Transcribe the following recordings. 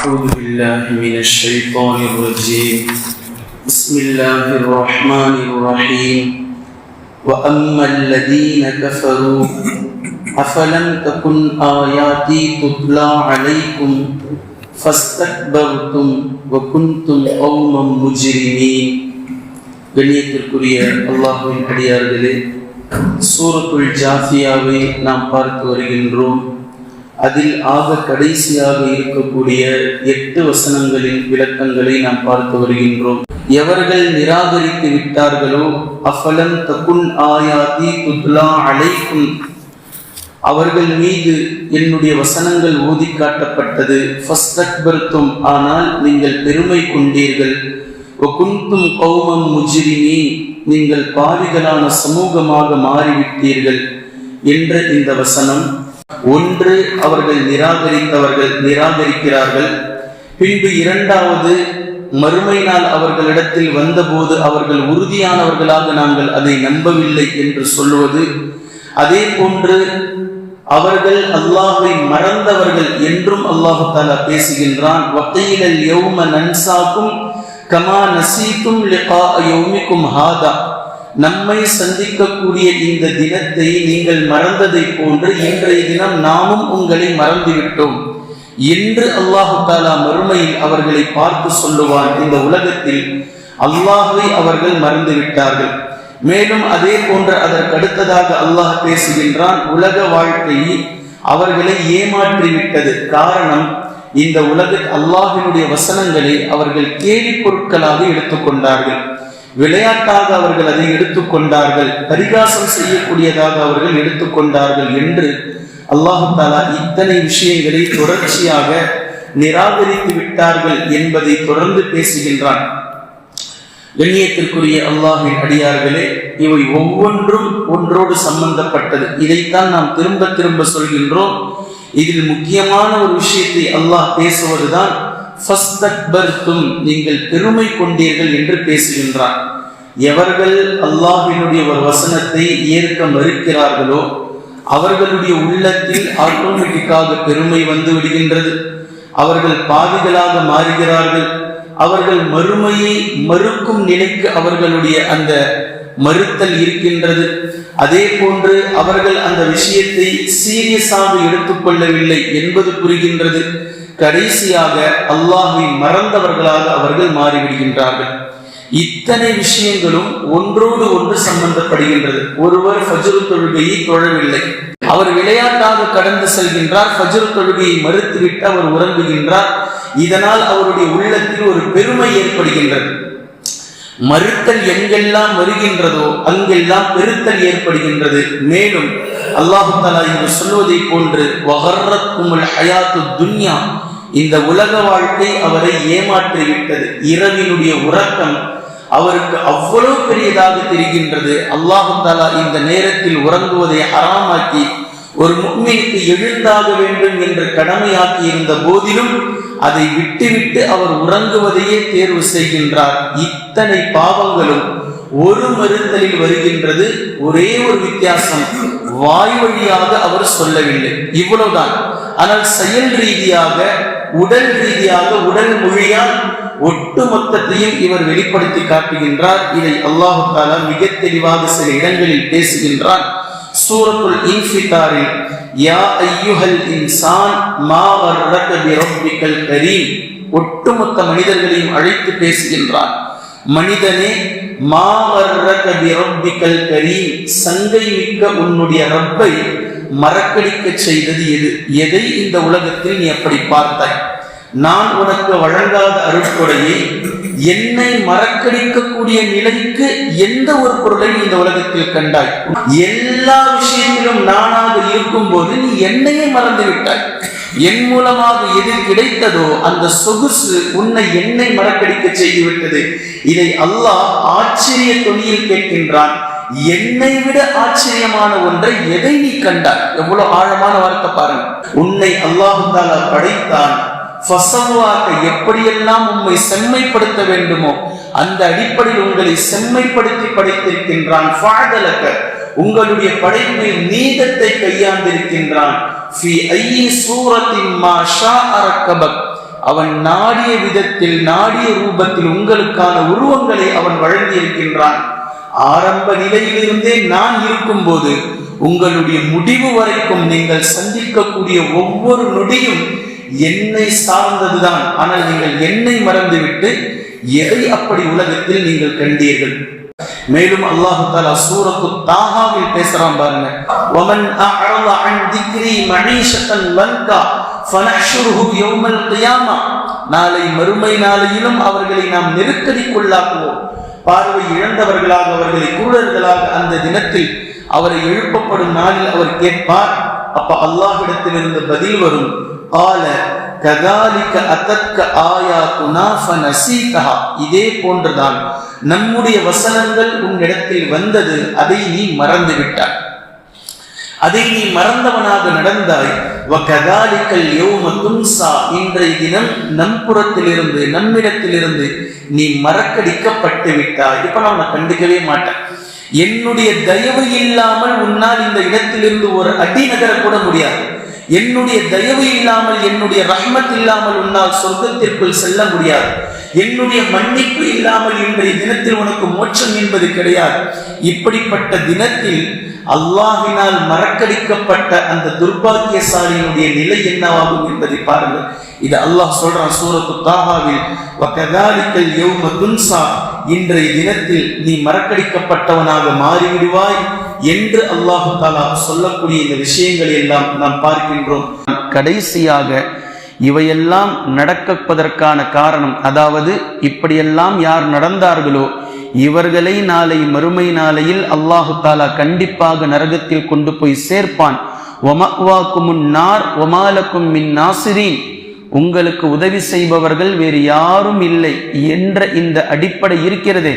أعوذ بالله من الشيطان الرجيم بسم الله الرحمن الرحيم وأما الذين كفروا أفلم تكن آياتي تتلى عليكم فاستكبرتم وكنتم قوما مجرمين கண்ணியத்திற்குரிய அல்லாஹுவின் அடியார்களே சூரத்துல் ஜாஃபியாவை நாம் பார்த்து வருகின்றோம் அதில் ஆக கடைசியாக இருக்கக்கூடிய எட்டு வசனங்களின் விளக்கங்களை நாம் பார்த்து வருகின்றோம். எவர்கள் நிராகரித்து விட்டார்களோ அஃபலம் தகுன் ஆயாதி துத்லா அலைக்கும். அவர்கள் மீது என்னுடைய வசனங்கள் ஓதி காட்டப்பட்டது ஃபஸ்தக்பர்த்தும் ஆனால் நீங்கள் பெருமை கொண்டீர்கள். குந்தும் கௌமம் முஜிரிமி நீங்கள் பாவிகளான சமூகமாக மாறிவிட்டீர்கள். என்ற இந்த வசனம் ஒன்று அவர்கள் நிராகரித்தவர்கள் நிராகரிக்கிறார்கள். பின்பு இரண்டாவது மறுமை நாள் அவர்களிடத்தில் வந்தபோது அவர்கள் உறுதியானவர்களாக நாங்கள் அதை நம்பவில்லை என்று சொல்லுவது. அதே போன்று அவர்கள் அல்லாஹை மறந்தவர்கள் என்றும் அல்லாஹு தாலா பேசுகின்றான். வக்கையிலல் யௌம நன்சாக்கும் கமா நசீக்கும் ஹாதா. நம்மை சந்திக்கக்கூடிய இந்த தினத்தை நீங்கள் மறந்ததை போன்று இன்றைய தினம் நாமும் உங்களை மறந்துவிட்டோம். என்று அல்லாஹு தாலா மறுமையில் அவர்களை பார்த்து சொல்லுவான் இந்த உலகத்தில். அல்லாஹை அவர்கள் மறந்துவிட்டார்கள். மேலும் அதே போன்று அதற்கு அடுத்ததாக அல்லாஹ் பேசுகின்றான் உலக வாழ்க்கையை அவர்களை ஏமாற்றிவிட்டது. காரணம் இந்த உலக அல்லாஹினுடைய வசனங்களை அவர்கள் கேலி பொருட்களாக எடுத்துக்கொண்டார்கள் விளையாட்டாக அவர்கள் அதை எடுத்துக்கொண்டார்கள் பரிகாசம் செய்யக்கூடியதாக அவர்கள் எடுத்துக்கொண்டார்கள் என்று அல்லாஹு தாலா இத்தனை விஷயங்களை தொடர்ச்சியாக நிராகரித்து விட்டார்கள் என்பதை தொடர்ந்து பேசுகின்றான். கண்ணியத்திற்குரிய அல்லாஹின் அடியார்களே இவை ஒவ்வொன்றும் ஒன்றோடு சம்பந்தப்பட்டது. இதைத்தான் நாம் திரும்ப திரும்ப சொல்கின்றோம். இதில் முக்கியமான ஒரு விஷயத்தை அல்லாஹ் பேசுவதுதான் நீங்கள் பெருமை கொண்டீர்கள் என்று பேசுகின்றார் எவர்கள் அல்லாஹினுடைய ஒரு வசனத்தை ஏற்க மறுக்கிறார்களோ அவர்களுடைய உள்ளத்தில் ஆட்டோமேட்டிக்காக பெருமை வந்து விடுகின்றது. அவர்கள் பாவிகளாக மாறுகிறார்கள். அவர்கள் மறுமையை மறுக்கும் நிலைக்கு அவர்களுடைய அந்த மறுத்தல் இருக்கின்றது. அதே போன்று அவர்கள் அந்த விஷயத்தை சீரியஸாக எடுத்துக்கொள்ளவில்லை என்பது புரிகின்றது. கடைசியாக அல்லாஹை மறந்தவர்களாக அவர்கள் மாறிவிடுகின்றார்கள். இத்தனை விஷயங்களும் ஒன்றோடு ஒன்று சம்பந்தப்படுகின்றது. ஒருவர் ஃபஜ்ரு தொழுகையை தொழவில்லை. அவர் விளையாட்டாக கடந்து செல்கின்றார். ஃபஜ்ரு தொழுகையை மறுத்துவிட்டு அவர் உறங்குகின்றார். இதனால் அவருடைய உள்ளத்தில் ஒரு பெருமை ஏற்படுகின்றது. மறுத்தல் எங்கெல்லாம் வருகின்றதோ அங்கெல்லாம் பெருத்தல் ஏற்படுகின்றது. மேலும் அல்லாஹு தாலா இவர் சொல்வதை போன்று வகர்ரத்துமுல் ஹயாத்து துன்யா இந்த உலக வாழ்க்கை அவரை ஏமாற்றிவிட்டது. இரவினுடைய உறக்கம் அவருக்கு அவ்வளவு பெரியதாக தெரிகின்றது. அல்லாஹு தாலா இந்த நேரத்தில் உறங்குவதை அறமாக்கி ஒரு முக்மீனுக்கு எழுந்தாக வேண்டும் என்று கடமையாக்கி இருந்த போதிலும் அதை விட்டுவிட்டு அவர் உறங்குவதையே தேர்வு செய்கின்றார். இத்தனை பாவங்களும் ஒரு மருந்தலில் வருகின்றது. ஒரே ஒரு வித்தியாசம் வாய் வழியாக அவர் சொல்லவில்லை. இவ்வளவுதான். ஆனால் செயல் ரீதியாக உடல் ரீதியாக உடல் மொழியால் ஒட்டுமொத்தத்தையும் இவர் வெளிப்படுத்தி காட்டுகின்றார். இதை அல்லாஹு தாலா மிக தெளிவாக சில இடங்களில் பேசுகின்றார் சூரத்துல் இன்ஃபிதாரில் யா ஐயுஹல் இன்சான் மா வர்ரக பிரப்பிக்கல் கரீம். ஒட்டுமொத்த மனிதர்களையும் அழைத்து பேசுகின்றார் மனிதனே சங்கை மிக்க உன்னுடைய ரப்பை மறக்கடிக்க செய்தது எது? எதை இந்த உலகத்தில் நீ அப்படி பார்த்தாய்? நான் உனக்கு வழங்காத அருட்கொடையை என்னை மறக்கடிக்கக்கூடிய நிலைக்கு எந்த ஒரு பொருளை இந்த உலகத்தில் கண்டாய்? எல்லா விஷயத்திலும் நானாக இருக்கும் போது நீ என்னையே மறந்து விட்டாய் என் மூலமாக எது கிடைத்ததோ அந்த சொகுசு உன்னை என்னை மறக்கடிக்க செய்துவிட்டது. இதை அல்லாஹ் ஆச்சரிய தொழில் கேட்கின்றான். என்னை விட ஆச்சரியமான ஒன்றை எதை நீ கண்டாய்? எவ்வளவு ஆழமான வார்த்தை பாருங்க. உன்னை அல்லாஹு தாலா படைத்தான். எப்படியெல்லாம் உண்மை செம்மைப்படுத்த வேண்டுமோ அந்த அடிப்படையில் உங்களை செம்மைப்படுத்தி படைத்திருக்கின்றான். உங்களுடைய படைப்பில் நீதத்தை கையாண்டிருக்கின்றான். அவன் நாடிய விதத்தில் நாடிய ரூபத்தில் உங்களுக்கான உருவங்களை அவன் வழங்கியிருக்கின்றான். ஆரம்ப நிலையிலிருந்தே நான் இருக்கும்போது உங்களுடைய முடிவு வரைக்கும் நீங்கள் சந்திக்கக்கூடிய ஒவ்வொரு நொடியும் என்னை சார்ந்ததுதான். ஆனால் நீங்கள் என்னை மறந்துவிட்டு எதை அப்படி உலகத்தில் நீங்கள் கண்டீர்கள்? மேலும் அல்லாஹு தாலா சூரத்து தாஹாவில் பேசுறான் பாருங்க. வமன் அஅரத அன் திக்ரி மஈஷத்தன் லன்கா ஃபனஹ்ஷுருஹு யௌமல் கியாமா நாளை மறுமை நாளையிலும் அவர்களை நாம் நெருக்கடிக்குள்ளாக்குவோம். பார்வை இழந்தவர்களாக அவர்களை குருடர்களாக அந்த தினத்தில் அவரை எழுப்பப்படும் நாளில் அவர் கேட்பார். அப்ப அல்லாஹிடத்திலிருந்து பதில் வரும். ஆல கதாலிக்க அத்தக்க ஆயா குனாஃபனசீதஹா இதே போன்றுதான் நம்முடைய வசனங்கள் உன்னிடத்தில் வந்தது அதை நீ மறந்து விட்டாய் அதை நீ மறந்தவனாக நடந்தாய். வகதாலிக்கல் யோம துன்சா இன்றைய தினம் நம் புறத்திலிருந்து நம்மிடத்திலிருந்து நீ மறக்கடிக்கப்பட்டு விட்டாய். இப்ப நான் உன்னை கண்டுக்கவே மாட்டேன். என்னுடைய தயவு இல்லாமல் உன்னால் இந்த இடத்திலிருந்து ஒரு அடி நகர கூட முடியாது. என்னுடைய தயவு இல்லாமல் என்னுடைய ரஹ்மத் இல்லாமல் உன்னால் சொர்க்கத்திற்குள் செல்ல முடியாது. என்னுடைய மன்னிப்பு இல்லாமல் இன்றைய தினத்தில் உனக்கு மோட்சம் என்பது கிடையாது. இப்படிப்பட்ட தினத்தில் அல்லாஹினால் மறக்கடிக்கப்பட்ட அந்த துர்பாகியசாலியினுடைய நிலை என்னவாகும் என்பதை பாருங்கள். இது அல்லாஹ் சொல்றான் சூரத்து தாகாவில் வகதாலிக்கல் யௌம துன்சா இன்றைய தினத்தில் நீ மறக்கடிக்கப்பட்டவனாக மாறிவிடுவாய் என்று அல்லாஹு தாலா சொல்லக்கூடிய இந்த விஷயங்களை எல்லாம் நாம் பார்க்கின்றோம். கடைசியாக இவையெல்லாம் நடக்கப்பதற்கான காரணம் அதாவது இப்படியெல்லாம் யார் நடந்தார்களோ இவர்களை நாளை மறுமை நாளையில் அல்லாஹு தாலா கண்டிப்பாக நரகத்தில் கொண்டு போய் சேர்ப்பான். நார் ஒமாலக்கும் மின் நாசிரீன். உங்களுக்கு உதவி செய்பவர்கள் வேறு யாரும் இல்லை என்ற இந்த அடிப்படை இருக்கிறதே.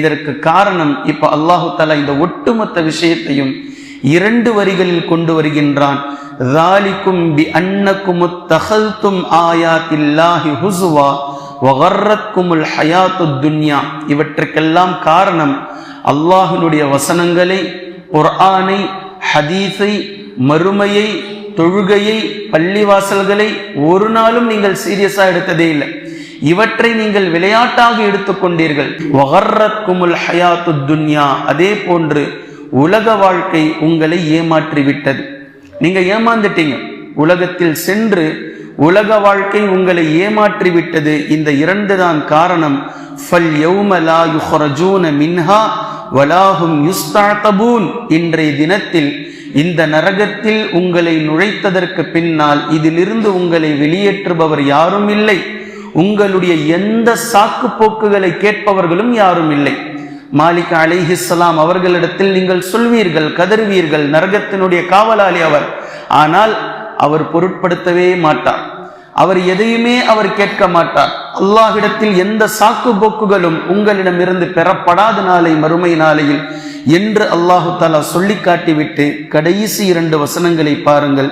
இதற்கு காரணம் இப்ப அல்லாஹு தாலா இந்த ஒட்டுமொத்த விஷயத்தையும் இரண்டு வரிகளில் கொண்டு வருகின்றான். ذَلِكُمْ بِأَنَّكُمُ اتَّخَذْتُمْ آيَاتِ اللَّهِ هُزُوًا وَغَرَّتْكُمُ الْحَيَاةُ الدُّنْيَا இவற்றுக்கெல்லாம் காரணம் அல்லாஹினுடைய வசனங்களை குர்ஆனை ஹதீஸை மறுமையை தொழுகையை பள்ளிவாசல்களை ஒரு நாளும் நீங்கள் சீரியஸா எடுத்ததே இல்லை இவற்றை நீங்கள் விளையாட்டாக எடுத்துக்கொண்டீர்கள் வகர்ரத்குமுல் ஹயாத்து துன்யா அதே போன்று உலக வாழ்க்கை உங்களை ஏமாற்றி விட்டது நீங்க ஏமாந்துட்டீங்க. உலகத்தில் சென்று உலக வாழ்க்கை உங்களை ஏமாற்றி விட்டது. இந்த இரண்டு தான் காரணம். ஃபல் யௌமலா யுஹரஜூன மின்ஹா வலாஹும் யுஸ்தாத்தபூன் இன்றைய தினத்தில் இந்த நரகத்தில் உங்களை நுழைத்ததற்கு பின்னால் இதிலிருந்து உங்களை வெளியேற்றுபவர் யாரும் இல்லை. உங்களுடைய எந்த சாக்கு போக்குகளை கேட்பவர்களும் யாரும் இல்லை. மாலிக் அலிஹிஸ்லாம் அவர்களிடத்தில் நீங்கள் சொல்வீர்கள் கதறுவீர்கள் நரகத்தினுடைய காவலாளி அவர். ஆனால் அவர் பொருட்படுத்தவே மாட்டார். அவர் எதையுமே அவர் கேட்க மாட்டார். அல்லாஹிடத்தில் எந்த சாக்கு போக்குகளும் உங்களிடமிருந்து பெறப்படாத நாளை மறுமை நாளையில் என்று அல்லாஹு தாலா சொல்லி காட்டிவிட்டு கடைசி இரண்டு வசனங்களை பாருங்கள்.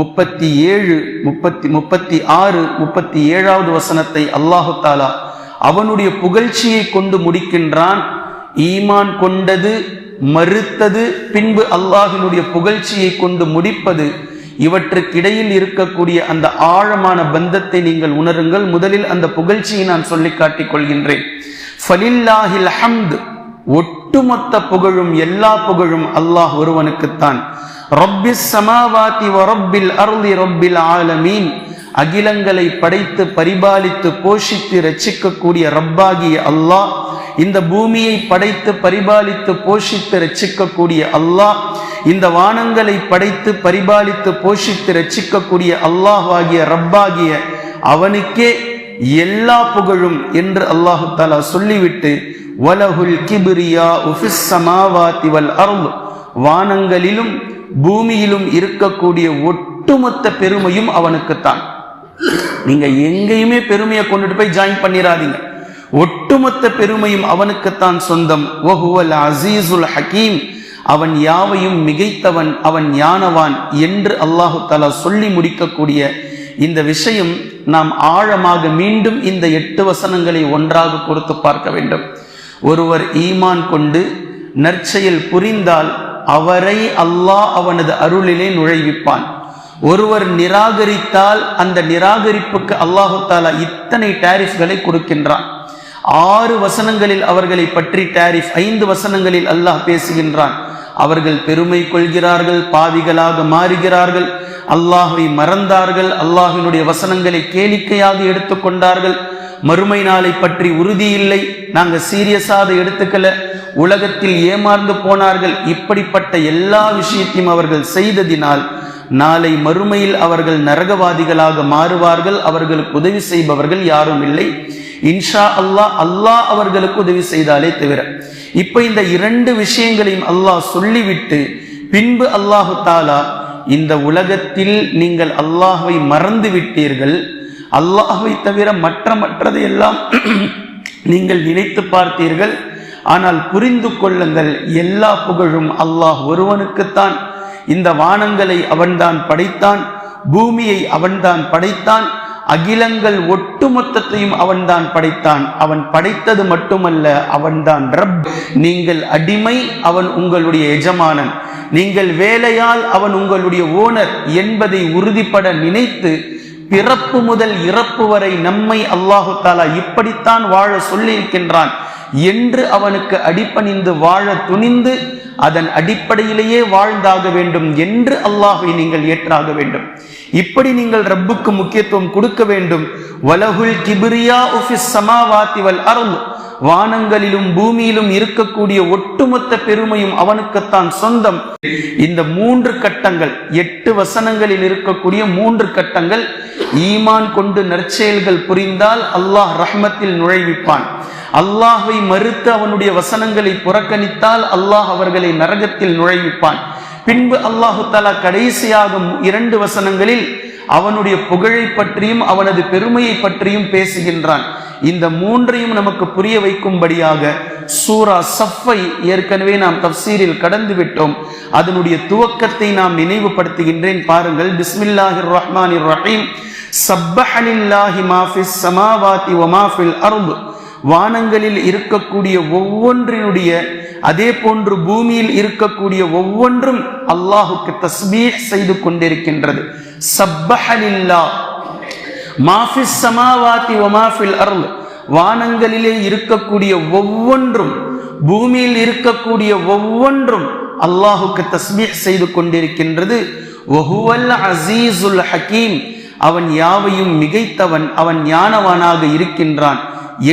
முப்பத்தி ஏழு முப்பத்தி முப்பத்தி ஆறு முப்பத்தி ஏழாவது வசனத்தை அல்லாஹு தாலா அவனுடைய புகழ்ச்சியை கொண்டு முடிக்கின்றான். ஈமான் கொண்டது மறுத்தது பின்பு அல்லாஹினுடைய புகழ்ச்சியை கொண்டு முடிப்பது இவற்றுக்கிடையில் இருக்கக்கூடிய அந்த ஆழமான பந்தத்தை நீங்கள் உணருங்கள். முதலில் அந்த புகழ்ச்சியை நான் சொல்லி காட்டிக் கொள்கின்றேன். ஃபலில்லாஹில் ஒட்டுமொத்த புகழும் எல்லா புகழும் அல்லாஹ் ஒருவனுக்குத்தான். ரப்பிஸ் சமாவாதி வரப்பில் அருளி ரப்பில் ஆலமீன் அகிலங்களை படைத்து பரிபாலித்து போஷித்து ரச்சிக்கக்கூடிய ரப்பாகிய அல்லாஹ் இந்த பூமியை படைத்து பரிபாலித்து போஷித்து ரச்சிக்கக்கூடிய அல்லாஹ் இந்த வானங்களை படைத்து பரிபாலித்து போஷித்து ரச்சிக்கக்கூடிய அல்லாஹாகிய ரப்பாகிய அவனுக்கே எல்லா புகழும் என்று அல்லாஹு தாலா சொல்லிவிட்டு வலகுல் கிபிரியா உஃபிஸ் சமாவாதி வல் அருள் வானங்களிலும் பூமியிலும் இருக்கக்கூடிய ஒட்டுமொத்த பெருமையும் அவனுக்குத்தான். நீங்க எங்கேயுமே பெருமையை கொண்டுட்டு போய் ஜாயின் பண்ணிடாதீங்க ஒட்டுமொத்த பெருமையும் அவனுக்குத்தான் சொந்தம். ஒஹுவல் அசீசுல் ஹக்கீம் அவன் யாவையும் மிகைத்தவன் அவன் ஞானவான் என்று அல்லாஹு தாலா சொல்லி முடிக்கக்கூடிய இந்த விஷயம் நாம் ஆழமாக மீண்டும் இந்த எட்டு வசனங்களை ஒன்றாக கொடுத்து பார்க்க வேண்டும். ஒருவர் ஈமான் கொண்டு நற்செயல் புரிந்தால் அவரை அல்லாஹ் அவனது அருளிலே நுழைவிப்பான். ஒருவர் நிராகரித்தால் அந்த நிராகரிப்புக்கு அல்லாஹு தாலா இத்தனை டாரிஃப்களை கொடுக்கின்றான். ஆறு வசனங்களில் அவர்களை பற்றி டாரிஃப் ஐந்து வசனங்களில் அல்லாஹ் பேசுகின்றான். அவர்கள் பெருமை கொள்கிறார்கள் பாவிகளாக மாறுகிறார்கள். அல்லாஹை மறந்தார்கள் அல்லாஹினுடைய வசனங்களை கேளிக்கையாக எடுத்துக்கொண்டார்கள் மறுமை நாளை பற்றி உறுதி இல்லை நாங்க சீரியஸாக எடுத்துக்கல. உலகத்தில் ஏமாந்து போனார்கள் இப்படிப்பட்ட எல்லா விஷயத்தையும் அவர்கள் செய்ததினால் நாளை மறுமையில் அவர்கள் நரகவாதிகளாக மாறுவார்கள் அவர்களுக்கு உதவி செய்பவர்கள் யாரும் இல்லை. இன்ஷா அல்லாஹ் அல்லாஹ் அவர்களுக்கு உதவி செய்தாலே தவிர இப்ப இந்த இரண்டு விஷயங்களையும் அல்லாஹ் சொல்லிவிட்டு பின்பு அல்லாஹு தாலா இந்த உலகத்தில் நீங்கள் அல்லாஹை மறந்து விட்டீர்கள் அல்லாஹை தவிர மற்ற மற்றதை எல்லாம் நீங்கள் நினைத்து பார்த்தீர்கள் ஆனால் புரிந்து கொள்ளுங்கள் எல்லா புகழும் அல்லாஹ் ஒருவனுக்குத்தான் இந்த வானங்களை அவன்தான் படைத்தான் பூமியை அவன்தான் படைத்தான் அகிலங்கள் ஒட்டுமொத்தத்தையும் அவன்தான் படைத்தான். அவன் படைத்தது மட்டுமல்ல அவன்தான் ரப். நீங்கள் அடிமை அவன் உங்களுடைய எஜமானன். நீங்கள் வேலையால் அவன் உங்களுடைய ஓனர் என்பதை உறுதிப்பட நினைத்து பிறப்பு முதல் இறப்பு வரை நம்மை அல்லாஹு தாலா இப்படித்தான் வாழ சொல்லியிருக்கின்றான். என்று அவனுக்கு அடிப்பணிந்து வாழ துணிந்து அதன் அடிப்படையிலேயே வாழ்ந்தாக வேண்டும் என்று அல்லாஹை நீங்கள் ஏற்றாக வேண்டும். இப்படி நீங்கள் ரப்புக்கு முக்கியத்துவம் கொடுக்க வேண்டும். வலகுல் கிபிரியா உஃபிஸ் சமாவாத்தி வல் அருள் வானங்களிலும் பூமியிலும் இருக்கக்கூடிய ஒட்டுமொத்த பெருமையும் அவனுக்குத்தான் சொந்தம். இந்த மூன்று கட்டங்கள் எட்டு வசனங்களில் இருக்கக்கூடிய மூன்று கட்டங்கள் ஈமான் கொண்டு நற்செயல்கள் புரிந்தால் அல்லாஹ் ரஹ்மத்தில் நுழைவிப்பான். அல்லாஹை மறுத்து அவனுடைய வசனங்களை புறக்கணித்தால் அல்லாஹ் அவர்களை நரகத்தில் நுழைவிப்பான். பின்பு அல்லாஹு தலா கடைசியாக இரண்டு வசனங்களில் அவனுடைய புகழை பற்றியும் அவனது பெருமையை பற்றியும் பேசுகின்றான். இந்த மூன்றையும் நமக்கு புரிய வைக்கும்படியாக சூரா சஃபை ஏற்கனவே நாம் தப்சீரில் கடந்து விட்டோம். அதனுடைய துவக்கத்தை நாம் நினைவுபடுத்துகின்றேன். பாருங்கள் பிஸ்மில்லாஹிர் ரஹ்மானிர் ரஹீம். சப்பஹலில்லாஹி மாஃபிஸ் சமாவாதி ஒமாஃபில் அரும்பு வானங்களில் இருக்கக்கூடிய ஒவ்வொன்றினுடைய அதே போன்று பூமியில் இருக்கக்கூடிய ஒவ்வொன்றும் அல்லாஹுக்கு தஸ்பீஹ் செய்து கொண்டிருக்கின்றது. சப்பஹலில்லா. மாஃபிஸ் சமாவாத்தி ஒமாஃபில் அருள் வானங்களிலே இருக்கக்கூடிய ஒவ்வொன்றும் பூமியில் இருக்கக்கூடிய ஒவ்வொன்றும் அல்லாஹுக்கு தஸ்மீஹ் செய்து கொண்டிருக்கின்றது. ஒஹுவல் அசீசுல் ஹக்கீம் அவன் யாவையும் மிகைத்தவன் அவன் ஞானவானாக இருக்கின்றான்.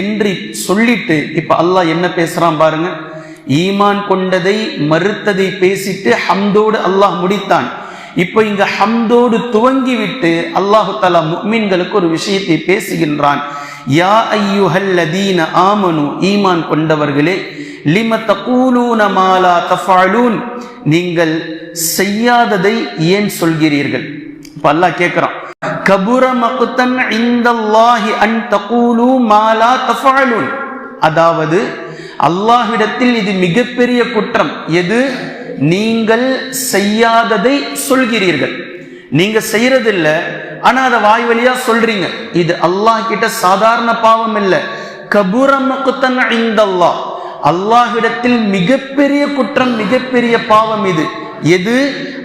என்று சொல்லிட்டு இப்ப அல்லாஹ் என்ன பேசுறான் பாருங்க. ஈமான் கொண்டதை மறுத்ததை பேசிட்டு ஹம்தோடு அல்லாஹ் முடித்தான். இப்போ இங்க ஹம்தோடு துவங்கி விட்டு அல்லாஹு தலா முக்மீன்களுக்கு ஒரு விஷயத்தை பேசுகின்றான். யா ஐயுஹல்லதீன ஆமனு ஈமான் கொண்டவர்களே லிம தகூலூன மாலா தஃபாலூன் நீங்கள் செய்யாததை ஏன் சொல்கிறீர்கள்? இப்போ அல்லாஹ் கேட்குறான் கபுர மகுத்தன் இந்தல்லாஹி அன் தகூலு மாலா தஃபாலுன் அதாவது அல்லாஹ்விடத்தில் இது மிகப்பெரிய குற்றம். எது? நீங்கள் செய்யாததை சொல்கிறீர்கள். நீங்க செய்யறதில்ல ஆனா அதை வாய் வழியா சொல்றீங்க. இது அல்லாஹ் கிட்ட சாதாரண பாவம் இல்ல. கபுரமக்குத்தன் இந்தல்லாஹ். அல்லாஹ்விடத்தில் மிகப்பெரிய குற்றம் மிகப்பெரிய பாவம் இது. எது?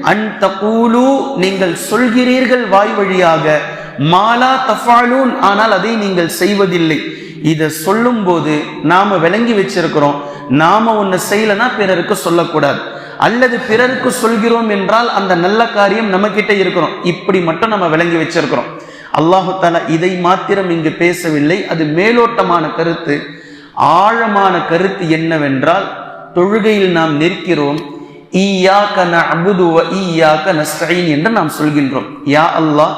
அன் தகூலு நீங்கள் சொல்கிறீர்கள் வாய் வழியாக. மாலா தஃபாலூன் ஆனால் அதை நீங்கள் செய்வதில்லை. இதை சொல்லும் போது நாம விளங்கி வச்சிருக்கிறோம். நாம ஒன்னு செய்யலைன்னா பிறருக்கு சொல்லக்கூடாது. அல்லது பிறருக்கு சொல்கிறோம் என்றால் அந்த நல்ல காரியம் நம்ம கிட்ட இருக்கிறோம். இப்படி மட்டும் நம்ம விளங்கி வச்சிருக்கிறோம். அல்லாஹு தாலா இதை மாத்திரம் இங்கு பேசவில்லை. அது மேலோட்டமான கருத்து. ஆழமான கருத்து என்னவென்றால் தொழுகையில் நாம் நிற்கிறோம். ஈயாக்க நஅபுது வ ஈயாக்க நஸ்தஈன் என்று நாம் சொல்கின்றோம். யா அல்லாஹ்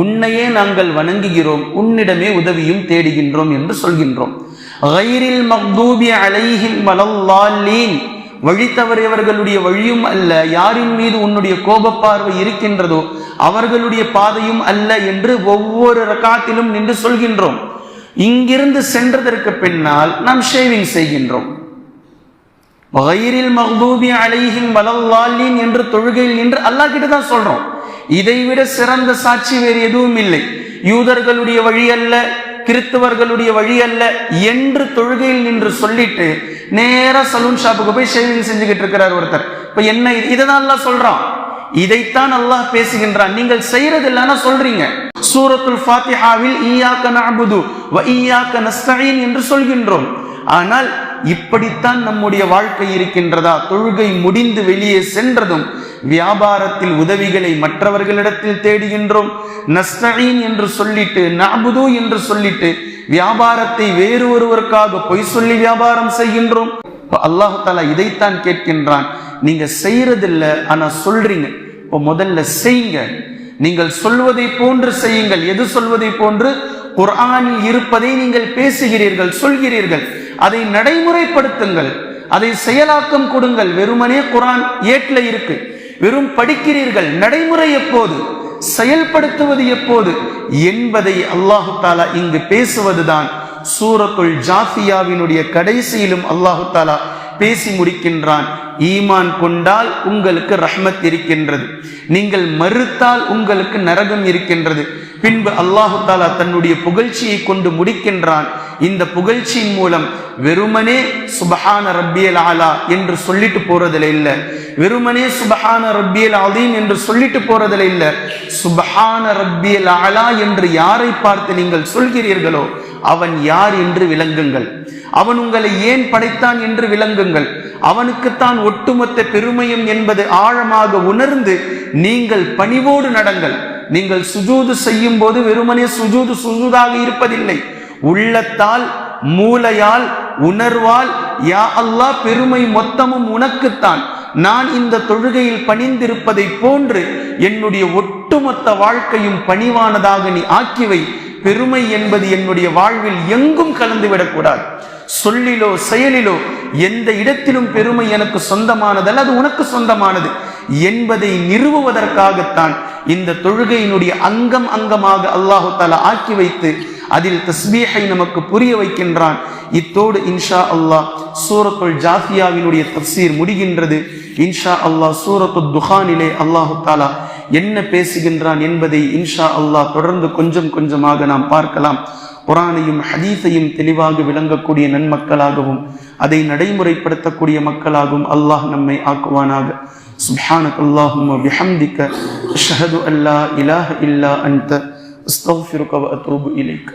உன்னையே நாங்கள் வணங்குகிறோம் உன்னிடமே உதவியும் தேடுகின்றோம் என்று சொல்கின்றோம். கைரில் மக்தூபி அலைஹிம் வலல்லாலீன் வழி தவறியவர்களுடைய வழியும் அல்ல யாரின் மீது உன்னுடைய கோபப்பார்வை இருக்கின்றதோ அவர்களுடைய பாதையும் அல்ல என்று ஒவ்வொரு ரகாத்திலும் நின்று சொல்கின்றோம். இங்கிருந்து சென்றதற்கு பின்னால் நாம் ஷேவிங் செய்கின்றோம். வகைரில் மஹ்தூபி அலைஹிம் வலல்லாலின் என்று தொழுகையில் நின்று அல்லாஹ் கிட்ட தான் சொல்றோம். இதைவிட சிறந்த சாட்சி வேறு எதுவும் இல்லை. யூதர்களுடைய வழி அல்ல கிறிஸ்தவர்களுடைய வழி அல்ல என்று தொழுகையில் நின்று சொல்லிட்டு நேரா சலூன் ஷாப்புக்கு போய் ஷேவிங் செஞ்சுக்கிட்டு இருக்கிறார் ஒருத்தர். இப்போ என்ன இதை? தான் எல்லாம் சொல்றான். இதைத்தான் அல்லாஹ் பேசுகின்றான். நீங்கள் செய்யறது இல்லைன்னா சொல்றீங்க. சூரத்துல் ஃபாத்திஹாவில் ஈயாக்க நஅபுது வ ஈயாக்க நஸ்தஈன் என்று சொல்கின்றோம். ஆனால் இப்படித்தான் நம்முடைய வாழ்க்கை இருக்கின்றதா? தொழுகை முடிந்து வெளியே சென்றதும் வியாபாரத்தில் உதவிகளை மற்றவர்களிடத்தில் தேடுகின்றோம். நஸ்தீன் என்று சொல்லிட்டு நாபுது என்று சொல்லிட்டு வியாபாரத்தை வேறு ஒருவருக்காக பொய் சொல்லி வியாபாரம் செய்கின்றோம். அல்லாஹு தாலா இதைத்தான் கேட்கின்றான். நீங்க செய்யறதில்ல ஆனா சொல்றீங்க. இப்போ முதல்ல செய்யுங்க. நீங்கள் சொல்வதை போன்று செய்யுங்கள். எது சொல்வதை போன்று? குர்ஆனில் இருப்பதை நீங்கள் பேசுகிறீர்கள் சொல்கிறீர்கள். அதை நடைமுறைப்படுத்துங்கள். அதை செயலாக்கம் கொடுங்கள். வெறுமனே குரான் ஏட்ல இருக்கு. வெறும் படிக்கிறீர்கள். நடைமுறை எப்போது? செயல்படுத்துவது எப்போது? என்பதை அல்லாஹு தாலா இங்கு பேசுவதுதான். சூரத்துல் ஜாஃபியாவினுடைய கடைசியிலும் அல்லாஹு தாலா பேசி முடிக்கின்றான். ஈமான் கொண்டால் உங்களுக்கு ரஹ்மத் இருக்கின்றது. நீங்கள் மறுத்தால் உங்களுக்கு நரகம் இருக்கின்றது. பின்பு அல்லாஹு தாலா தன்னுடைய புகழ்ச்சியை கொண்டு முடிக்கின்றான். இந்த புகழ்ச்சியின் மூலம் வெறுமனே சுபஹான ரப்பியல் ஆலா என்று சொல்லிட்டு போறதுல இல்ல. வெறுமனே சுபஹான ரப்பியல் அதீம் என்று சொல்லிட்டு போறதுல இல்ல. சுபஹான ரப்பியல் ஆலா என்று யாரை பார்த்து நீங்கள் சொல்கிறீர்களோ அவன் யார் என்று விளங்குங்கள். அவன் உங்களை ஏன் படைத்தான் என்று விளங்குங்கள். அவனுக்குத்தான் ஒட்டுமொத்த பெருமையும் என்பது ஆழமாக உணர்ந்து நீங்கள் பணிவோடு நடங்கள். நீங்கள் சுஜூது செய்யும் போது வெறுமனே சுஜூது சுஜூதாக இருப்பதில்லை. உள்ளத்தால் மூளையால் உணர்வால் யா அல்லாஹ் பெருமை மொத்தமும் உனக்குத்தான். நான் இந்த தொழுகையில் பணிந்திருப்பதை போன்று என்னுடைய ஒட்டுமொத்த வாழ்க்கையும் பணிவானதாக நீ ஆக்கிவை பெருமை என்பது என்னுடைய வாழ்வில் எங்கும் கலந்து விடக்கூடாது சொல்லிலோ செயலிலோ எந்த இடத்திலும் பெருமை எனக்கு சொந்தமானதல்ல அது உனக்கு சொந்தமானது என்பதை நிறுவுவதற்காகத்தான் இந்த தொழுகையினுடைய அங்கம் அங்கமாக அல்லாஹு தாலா ஆக்கி வைத்து அதில் தஸ்பீஹை நமக்கு புரிய வைக்கின்றான். இத்தோடு இன்ஷா அல்லாஹ் சூரத்துல் ஜாஃபியாவினுடைய தப்சீர் முடிகின்றது. இன்ஷா அல்லாஹ் சூரத்து துஹானிலே அல்லாஹு தாலா என்ன பேசுகின்றான் என்பதை இன்ஷா அல்லாஹ் தொடர்ந்து கொஞ்சம் கொஞ்சமாக நாம் பார்க்கலாம் குரானையும் ஹதீஸையும் தெளிவாக விளங்கக்கூடிய நன்மக்களாகவும் அதை நடைமுறைப்படுத்தக்கூடிய மக்களாகவும் அல்லாஹ் நம்மை ஆக்குவானாக سبحانك اللهم وبحمدك أشهد أن لا إله إلا أنت أستغفرك وأتوب إليك